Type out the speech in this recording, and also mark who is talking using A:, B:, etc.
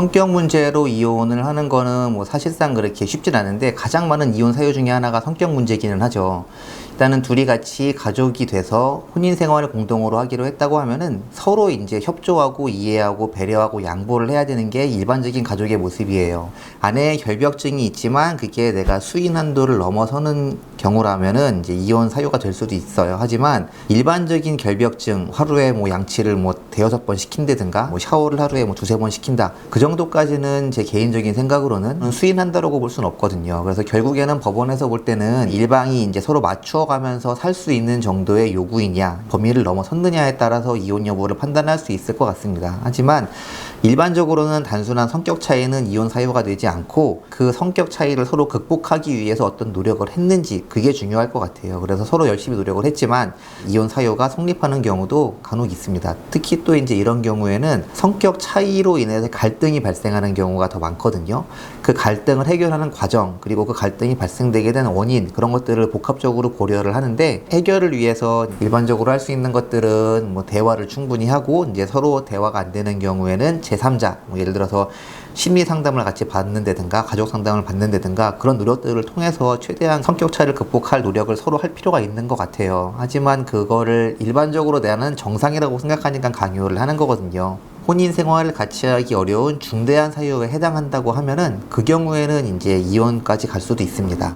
A: 성격 문제로 이혼을 하는 거는 뭐 사실상 그렇게 쉽진 않은데 가장 많은 이혼 사유 중에 하나가 성격 문제기는 하죠. 일단은 둘이 같이 가족이 돼서 혼인 생활을 공동으로 하기로 했다고 하면은 서로 이제 협조하고 이해하고 배려하고 양보를 해야 되는 게 일반적인 가족의 모습이에요. 아내의 결벽증이 있지만 그게 내가 수인 한도를 넘어서는 경우라면은 이제 이혼 사유가 될 수도 있어요. 하지만 일반적인 결벽증 하루에 뭐 양치를 뭐 대여섯 번 시킨다든가 뭐 샤워를 하루에 뭐 두세 번 시킨다. 그 정도까지는 제 개인적인 생각으로는 수인한다라고 볼 수는 없거든요. 그래서 결국에는 법원에서 볼 때는 일방이 이제 서로 맞추어 가면서 살 수 있는 정도의 요구이냐, 범위를 넘어섰느냐에 따라서 이혼 여부를 판단할 수 있을 것 같습니다. 하지만 일반적으로는 단순한 성격 차이는 이혼 사유가 되지 않고 그 성격 차이를 서로 극복하기 위해서 어떤 노력을 했는지 그게 중요할 것 같아요. 그래서 서로 열심히 노력을 했지만 이혼 사유가 성립하는 경우도 간혹 있습니다. 특히 또 이제 이런 경우에는 성격 차이로 인해서 갈등이 발생하는 경우가 더 많거든요. 그 갈등을 해결하는 과정 그리고 그 갈등이 발생되게 된 원인 그런 것들을 복합적으로 고려 를 하는데 해결을 위해서 일반적으로 할 수 있는 것들은 뭐 대화를 충분히 하고 이제 서로 대화가 안 되는 경우에는 제3자 뭐 예를 들어서 심리 상담을 같이 받는다든가 가족 상담을 받는다든가 그런 노력들을 통해서 최대한 성격 차이를 극복할 노력을 서로 할 필요가 있는 것 같아요. 하지만 그거를 일반적으로 나는 정상이라고 생각하니까 강요를 하는 거거든요. 혼인 생활을 같이 하기 어려운 중대한 사유에 해당한다고 하면은 그 경우에는 이제 이혼까지 갈 수도 있습니다.